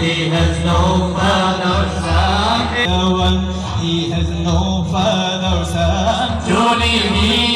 He has no father, son. No one, he has no father, son. Johnny, he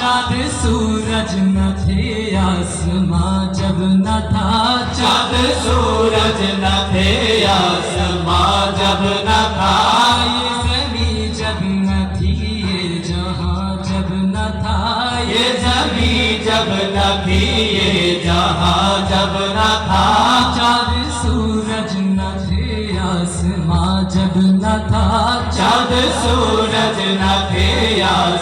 चाँद सूरज न थे आसमां जब न था। चाँद सूरज न थे आसमां जब न था। ये जमी जब न थी ये जहाँ जब न था। ये जमी जब न थी ये जहाँ जब न था। चाँद सूरज न थे आसमां जब न था। चाँद सूरज न थे आस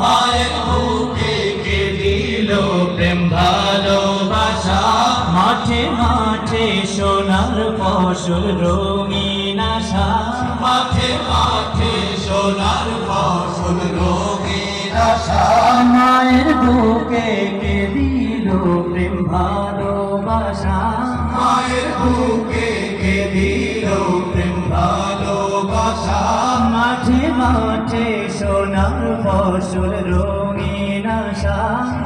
মায়ের কে দিল প্রেম ভালোবাসা? মাঠে মাঠে সোনার ফসল রঙিন আশা। মাঠে মাঠে সোনার ফসল রঙিন আশা। মায়ের বুকে কে দিল প্রেম ভালোবাসা? মায়ের বুকে ফসল রঙিন আশা।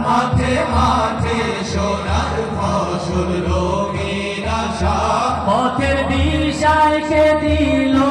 মাঠে মাঠে সোনার ফসল রঙিন আশা। পথের দিশায় সে দিল